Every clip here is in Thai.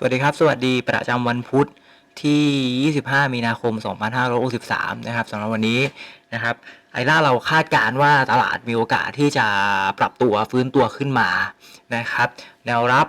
สวัสดีครับ สวัสดีประจำวันพุธที่ 25 มีนาคม 2563 นะครับสำหรับวันนี้นะครับ ไอล่าเราคาดการณ์ว่าตลาดมีโอกาสที่จะปรับตัวฟื้นตัวขึ้นมานะครับ แนวรับ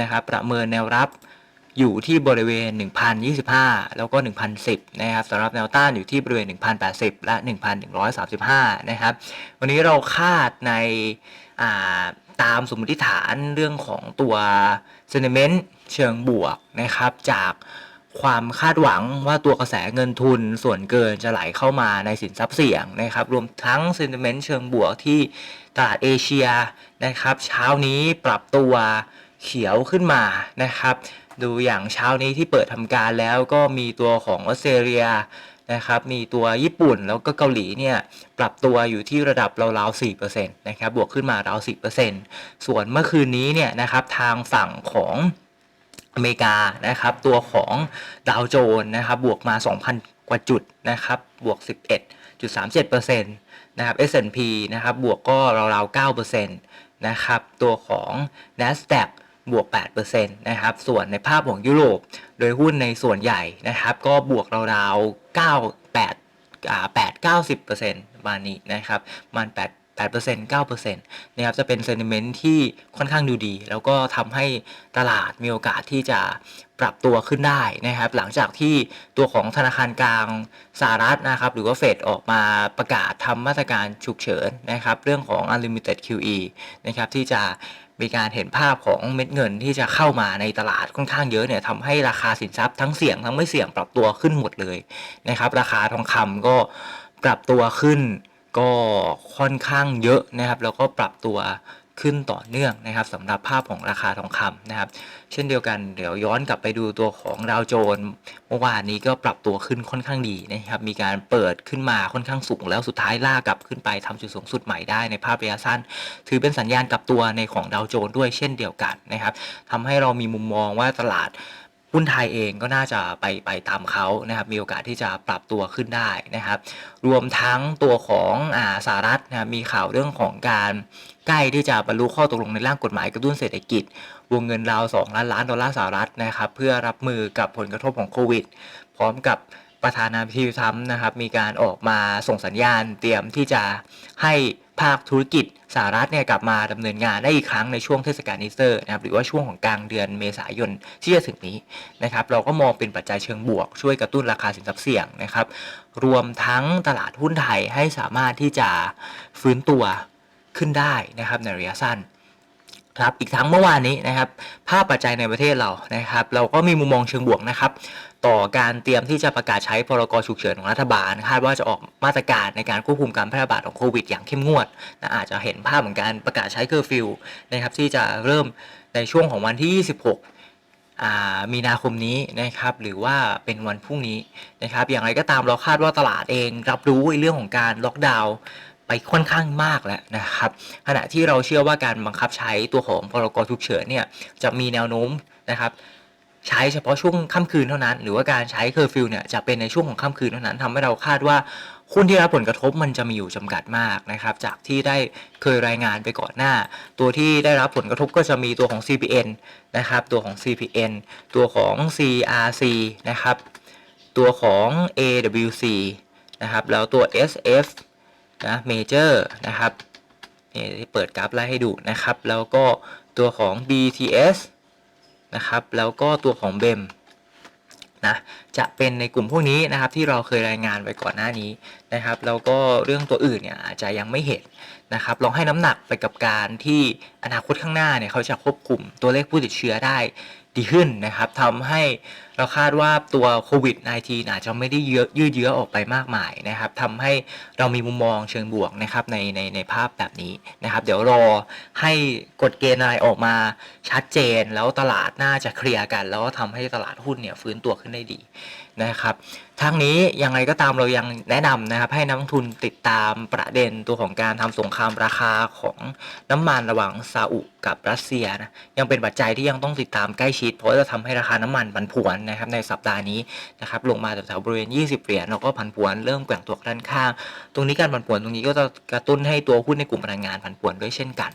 นะครับ ประเมินแนวรับอยู่ที่บริเวณ 1,025 แล้วก็ 1,010 นะครับสำหรับแนวต้านอยู่ที่บริเวณ 1,080 และ 1,135 นะครับ วันนี้เราคาดในาตามสมมติฐานเรื่องของตัว sentiment เชิงบวกนะครับ จากความคาดหวังว่าตัวกระแสเงินทุนส่วนเกินจะไหลเข้ามาในสินทรัพย์เสี่ยงนะครับ รวมทั้ง sentiment เชิงบวกที่ตลาดเอเชียนะครับ เช้านี้ปรับตัวเขียวขึ้นมานะครับ ดูอย่างเช้านี้ที่เปิดทำการแล้วก็มีตัวของออสเตรเลียนะครับมีตัวญี่ปุ่นแล้วก็เกาหลีเนี่ยปรับตัวอยู่ที่ระดับราวๆ4%นะครับบวกขึ้นมาราว 10%ส่วนเมื่อคืนนี้เนี่ยนะครับทางฝั่งของ อเมริกานะครับ ตัวของดาวโจนส์นะครับ บวกมา 2,000 กว่าจุดนะครับ บวก 11.37%นะครับ S&P นะครับ บวกก็ราวๆ9%นะครับ ตัวของ NASDAQ บวก 8%นะครับ ส่วนในภาพของยุโรป โดยหุ้นในส่วนใหญ่นะครับ ก็บวกราวๆ9 8อ่า8 90%ประมาณนี้นะครับมัน8 8% 9%นะครับจะเป็นเซนิเมนต์ที่ค่อนข้างดูดี แล้วก็ทำให้ตลาดมีโอกาสที่จะปรับตัวขึ้นได้นะครับหลังจากที่ตัวของธนาคารกลางสหรัฐนะครับหรือว่าเฟดออกมาประกาศทำมาตรการฉุกเฉินนะครับเรื่องของ unlimited QE นะครับที่จะมีการเห็นภาพของเม็ดเงินที่จะเข้ามาในตลาดค่อนข้างเยอะเนี่ยทำให้ราคาสินทรัพย์ทั้งเสี่ยงทั้งไม่เสี่ยงปรับตัวขึ้นหมดเลยนะครับราคาทองคำก็ปรับตัวขึ้น ก็ค่อนข้างเยอะนะครับ แล้วก็ปรับตัวขึ้นต่อเนื่องนะครับสำหรับภาพของราคาทองคำนะครับ เช่นเดียวกันเดี๋ยวย้อนกลับไปดูตัวของดาวโจนส์เมื่อวานนี้ก็ปรับตัวขึ้นค่อนข้างดีนะครับ มีการเปิดขึ้นมาค่อนข้างสูง แล้วสุดท้ายลากลับขึ้นไปทำจุดสูงสุดใหม่ได้ในภาพระยะสั้น ถือเป็นสัญญาณกลับตัวในของดาวโจนส์ด้วยเช่นเดียวกันนะครับทำให้เรามีมุมมองว่าตลาด หุ้นไทยเองก็น่าจะไปไปตามเขานะครับ มีโอกาสที่จะปรับตัวขึ้นได้นะครับ รวมทั้งตัวของอ่าสหรัฐนะครับมีข่าวเรื่องของการใกล้ที่จะบรรลุข้อตกลงในร่างกฎหมายกระตุ้นเศรษฐกิจ วงเงินราว 2 ล้านล้านดอลลาร์สหรัฐนะครับ เพื่อรับมือกับผลกระทบของโควิด พร้อมกับประธานาธิบดีทรัมป์นะครับ มีการออกมาส่งสัญญาณเตรียมที่จะให้ภาคธุรกิจ สหรัฐเนี่ยกลับมาดำเนินงานได้อีกครั้งในช่วงเทศกาลอีสเตอร์นะครับหรือว่าช่วงของกลางเดือนเมษายนที่จะถึงนี้นะครับเราก็มองเป็นปัจจัยเชิงบวก ช่วยกระตุ้นราคาสินทรัพย์เสี่ยงนะครับรวมทั้งตลาดหุ้นไทยให้สามารถที่จะฟื้นตัวขึ้นได้นะครับในระยะสั้น ครับอีกทั้งเมื่อวานนี้นะครับภาพปัจจัยในประเทศเรานะครับ เราก็มีมุมมองเชิงบวกนะครับ ต่อการเตรียมที่จะประกาศใช้พรกฉุกเฉินของรัฐบาลคาดว่าจะออกมาตรการในการควบคุมการแพร่ระบาดของโควิด อย่างเข้มงวดนะอาจจะเห็นภาพของการประกาศใช้เคอร์ฟิวนะครับที่จะเริ่มในช่วงของวันที่ 26มีนาคมนี้นะครับหรือว่าเป็นวันพรุ่งนี้นะครับอย่างไรก็ตามเราคาดว่าตลาดเองรับรู้เรื่องของการล็อกดาวน์ ไปค่อนข้างมากแล้วนะครับขณะที่เราเชื่อว่าการบังคับใช้ตัวของพรกฉุกเฉินเนี่ยจะมีแนวโน้มนะครับใช้เฉพาะช่วงค่ำคืนเท่านั้น หรือว่าการใช้เคอร์ฟิวเนี่ยจะเป็นในช่วงของค่ำคืนเท่านั้นทำให้เราคาดว่าหุ้นที่รับผลกระทบมันจะมีอยู่จำกัดมากนะครับ จากที่ได้เคยรายงานไปก่อนหน้า ตัวที่ได้รับผลกระทบก็จะมีตัวของ CPN นะครับ ตัวของ CPN ตัวของ CRC นะครับ ตัวของ AWC นะครับ แล้วตัว SF นะเมเจอร์นะครับนี่ที่เปิดกราฟไล่ให้ดูนะครับ แล้วก็ตัวของ BTS นะครับ แล้วก็ตัวของ BEM นะจะเป็นในกลุ่มพวกนี้นะครับที่เราเคยรายงานไปก่อนหน้านี้นะครับแล้วก็เรื่องตัวอื่นเนี่ยอาจจะยังไม่เห็นนะครับลองให้น้ำหนักไปกับการที่อนาคตข้างหน้าเนี่ยเขาจะควบคุมตัวเลขผู้ติดเชื้อได้ดีขึ้นนะครับทำให้เราคาดว่าตัวโควิด -19 อาจจะไม่ได้เยอะยืดเยื้อออกไปมากมายนะครับทำให้เรามีมุมมองเชิงบวกนะครับในในในภาพแบบนี้นะครับ เดี๋ยวรอให้กฎเกณฑ์อะไรออกมาชัดเจน แล้วตลาดน่าจะเคลียร์กัน แล้วก็ทำให้ตลาดหุ้นเนี่ยฟื้นตัวขึ้นได้ดี นะครับทั้งนี้ยังไงก็ตามเรายังแนะนำนะครับให้นักลงทุนติดตามประเด็นตัวของการทำสงครามราคาของน้ำมันระหว่างซาอุกับรัสเซียนะยังเป็นปัจจัยที่ยังต้องติดตามใกล้ชิด เพราะจะทำให้ราคาน้ำมันผันผวนนะครับในสัปดาห์นี้นะครับลงมาแถวบริเวณ 20 เหรียญแล้วก็ผันผวนเริ่มแกว่งตัวด้านข้าง ตรงนี้การผันผวนตรงนี้ก็จะกระตุ้นให้ตัวหุ้นในกลุ่มพลังงานผันผวนด้วยเช่นกัน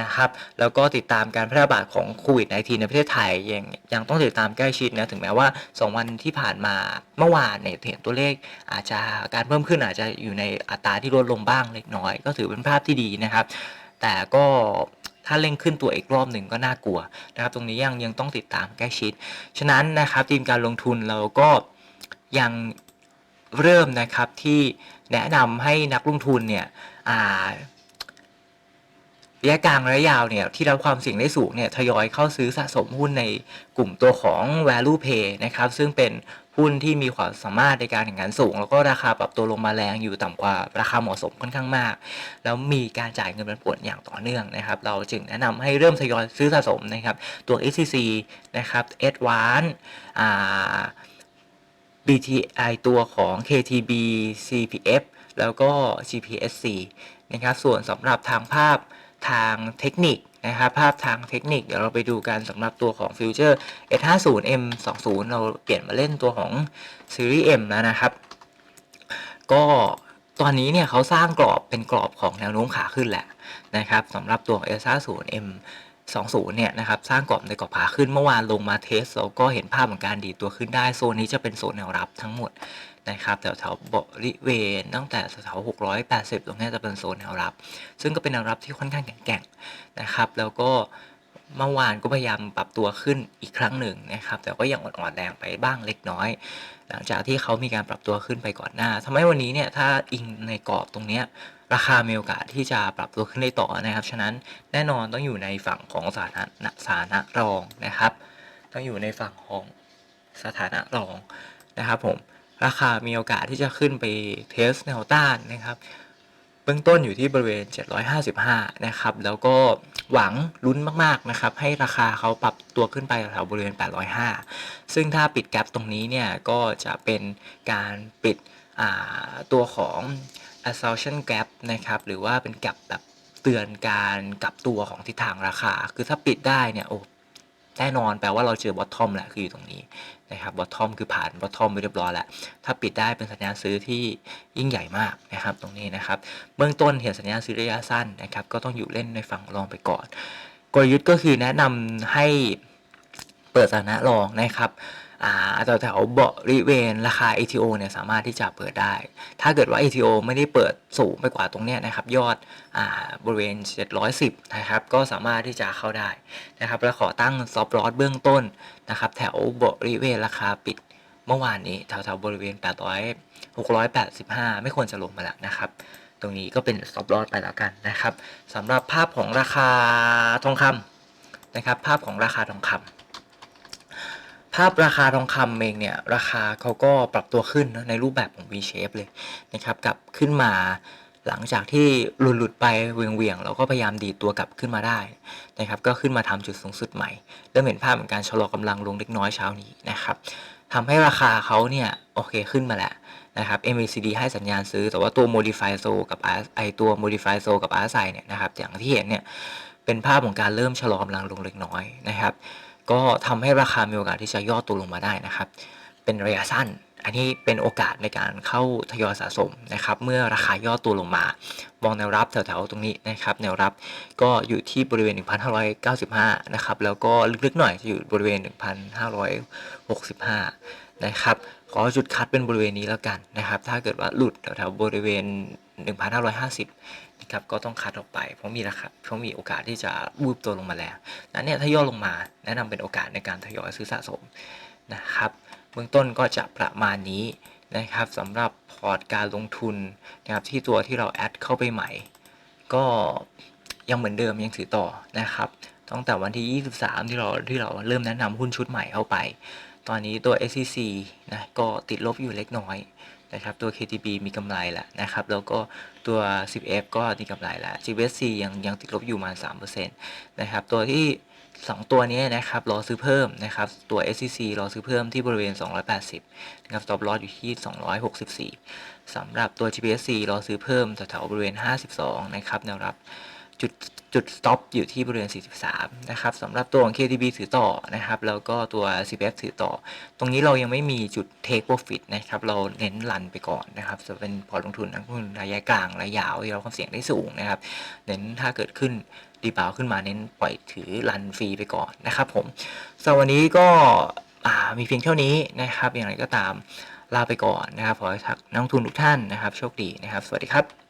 นะครับ แล้วก็ติดตามการแพร่ระบาดของโควิด -19 ในประเทศไทยยังยังต้องติดตามใกล้ชิดนะถึงแม้ว่า 2 วันที่ผ่านมาเมื่อวานเนี่ยเห็นตัวเลขอาจจะการเพิ่มขึ้นอาจจะอยู่ในอัตราที่ลดลงบ้างเล็กน้อย ก็ถือเป็นภาพที่ดีนะครับ แต่ก็ถ้าเร่งขึ้นตัวอีกรอบหนึ่งก็น่ากลัวนะครับ ตรงนี้ยังยังต้องติดตามใกล้ชิด ฉะนั้นนะครับทีมการลงทุนเราก็ยังเริ่มนะครับที่แนะนำให้นักลงทุนเนี่ย ระยะกลางระยะยาวเนี่ยที่รับความเสี่ยงได้สูงเนี่ยทยอยเข้าซื้อสะสมหุ้นในกลุ่มตัวของ value pay นะครับซึ่งเป็นหุ้นที่มีความสามารถในการแข่งขันสูง แล้วก็ราคาปรับตัวลงมาแรงอยู่ต่ำกว่าราคาเหมาะสมค่อนข้างมาก แล้วมีการจ่ายเงินปันผลอย่างต่อเนื่องนะครับ เราจึงแนะนำให้เริ่มทยอยซื้อสะสมนะครับ ตัว SCC นะครับ a d v a n c e อ่า BTI ตัวของ KTB CPF แล้วก็ GPSC นะครับ ส่วนสำหรับทางภาพ ทางเทคนิคนะครับภาพทางเทคนิคเดี๋ยวเราไปดูกันสำหรับตัวของ Future S50M20 เราเปลี่ยนมาเล่นตัวของ Series M แล้วนะครับ ก็ตอนนี้เนี่ยเขาสร้างกรอบเป็นกรอบของแนวโน้มขาขึ้นแหละนะครับสำหรับตัว S50M 20เนี่ยนะครับสร้างกรอบในกรอบขาขึ้นเมื่อวานลงมาเทสเราก็เห็นภาพของการดีดตัวขึ้นได้โซนนี้จะเป็นโซนแนวรับทั้งหมด นะครับแถวแถวบริเวณตั้งแต่แถว680 ตรงนี้จะเป็นโซนแนวรับ ซึ่งก็เป็นแนวรับที่ค่อนข้างแข็งแกร่งนะครับ แล้วก็เมื่อวานก็พยายามปรับตัวขึ้นอีกครั้งหนึ่งนะครับ แต่ก็ยังอ่อนๆแรงไปบ้างเล็กน้อย หลังจากที่เขามีการปรับตัวขึ้นไปก่อนหน้าทำให้วันนี้เนี่ยถ้าอิงในกรอบตรงนี้ราคามีโอกาสที่จะปรับตัวขึ้นได้ต่อนะครับ ฉะนั้นแน่นอนต้องอยู่ในฝั่งของสถานะสถานะรองนะครับ ต้องอยู่ในฝั่งของสถานะรองนะครับผม ราคามีโอกาสที่จะขึ้นไปเทสแนวต้านนะครับ เบื้องต้นอยู่ที่บริเวณ 755 นะครับ แล้วก็หวังลุ้นมากๆนะครับ ให้ราคาเขาปรับตัวขึ้นไปแถวบริเวณ 805 ซึ่งถ้าปิดแกลบตรงนี้เนี่ย ก็จะเป็นการปิดตัวของ assumption gap นะครับ หรือว่าเป็นแกลบแบบเตือนการกลับตัวของทิศทางราคา คือถ้าปิดได้เนี่ย โอ้แน่นอนแปลว่าเราเจอบอททอมแหละคืออยู่ตรงนี้ นะครับบอททอมคือผ่านบอททอมไปเรียบร้อยแล้วถ้าปิดได้เป็นสัญญาณซื้อที่ยิ่งใหญ่มากนะครับตรงนี้นะครับเบื้องต้นเห็นสัญญาณซื้อระยะสั้นนะครับก็ต้องอยู่เล่นในฝั่งรองไปก่อน กลยุทธ์ก็คือแนะนำให้เปิดสถานะรองนะครับ แถวแถวบริเวณราคา ATO เนี่ยสามารถที่จะเปิดได้ ถ้าเกิดว่า ATO ไม่ได้เปิดสูงไปกว่าตรงเนี้ยนะครับยอดอ่าบริเวณ 710 นะครับ ก็สามารถที่จะเข้าได้นะครับแล้วขอตั้งซอฟต์ลอสเบื้องต้นนะครับแถวบริเวณราคาปิดเมื่อวานนี้แถวแถวบริเวณ 800 685 ไม่ควรจะลงมาแล้วนะครับ ตรงนี้ก็เป็นซอฟต์ลอสไปแล้วกันนะครับสำหรับภาพของราคาทองคำนะครับ ภาพของราคาทองคำ ภาพราคาทองคำเองเนี่ย ราคาเขาก็ปรับตัวขึ้นในรูปแบบของ V shape เลยนะครับกลับขึ้นมาหลังจากที่หลุดหลุดไปเวียงเวียงเราก็พยายามดีดตัวกลับขึ้นมาได้นะครับ ก็ขึ้นมาทำจุดสูงสุดใหม่เริ่มเห็นภาพเหมือนการชะลอกำลังลงเล็กน้อยเช้านี้นะครับทำให้ราคาเขาเนี่ย โอเคขึ้นมาแล้วนะครับ MACD ให้สัญญาณซื้อแต่ว่าตัว Modify Zone กับไอตัว Modify Zone กับ RSI เนี่ยนะครับอย่างที่เห็นเนี่ยเป็นภาพของการเริ่มชะลอกำลังลงเล็กน้อยนะครับ ก็ทำให้ราคามีโอกาสที่จะย่อตัวลงมาได้นะครับ เป็นระยะสั้น อันนี้เป็นโอกาสในการเข้าทยอยสะสมนะครับ เมื่อราคาย่อตัวลงมามองแนวรับแถวๆตรงนี้นะครับ แนวรับก็อยู่ที่บริเวณ 1,595 นะครับ แล้วก็ลึกๆหน่อยจะอยู่บริเวณ 1,565 นะครับ ขอจุดคัดเป็นบริเวณนี้แล้วกันนะครับ ถ้าเกิดว่าหลุดแถวๆบริเวณ 1,550นะครับก็ต้องคัดออกไป เพราะมีราคาเพราะมีโอกาสที่จะบูบตัวลงมาแล้วนั้นเนี่ยถ้าย่อลงมาแนะนำเป็นโอกาสในการทยอยซื้อสะสมนะครับเบื้องต้นก็จะประมาณนี้นะครับสำหรับพอร์ตการลงทุนนะครับที่ตัวที่เราแอดเข้าไปใหม่ ก็ยังเหมือนเดิมยังถือต่อนะครับตั้งแต่วันที่ 23 ที่เราที่เราเริ่มแนะนำหุ้นชุดใหม่เข้าไป ตอนนี้ตัว SCC นะก็ติดลบอยู่เล็กน้อย นะครับตัว KTB มีกำไรแล้วนะครับแล้วก็ตัว 10F ก็มีกำไรแล้ว GBSC ยังยังติดลบอยู่มา3%นะครับตัวที่ 2 ตัวนี้นะครับรอซื้อเพิ่มนะครับตัว SCC รอซื้อเพิ่มที่บริเวณ 280นะครับ stop loss อยู่ที่ 264สำหรับตัว GPSC รอซื้อเพิ่มแถวๆบริเวณ 52นะครับแนวรับ จุดจุด stop อยู่ที่บริเวณ 43 นะครับสำหรับตัวของ KTB ถือต่อนะครับ แล้วก็ตัว CPF ถือต่อ ตรงนี้เรายังไม่มีจุด take profit นะครับ เราเน้นรันไปก่อนนะครับจะเป็นพอร์ตลงทุนนักลงทุนระยะกลางระยะยาวที่เราความเสี่ยงได้สูงนะครับ เน้นถ้าเกิดขึ้นรีบาวขึ้นมาเน้นปล่อยถือรันฟรีไปก่อนนะครับผมสำหรับวันนี้ก็มีเพียงเท่านี้นะครับ อย่างไรก็ตามลาไปก่อนนะครับขอให้นักลงทุนทุกท่านนะครับ โชคดีนะครับ สวัสดีครับ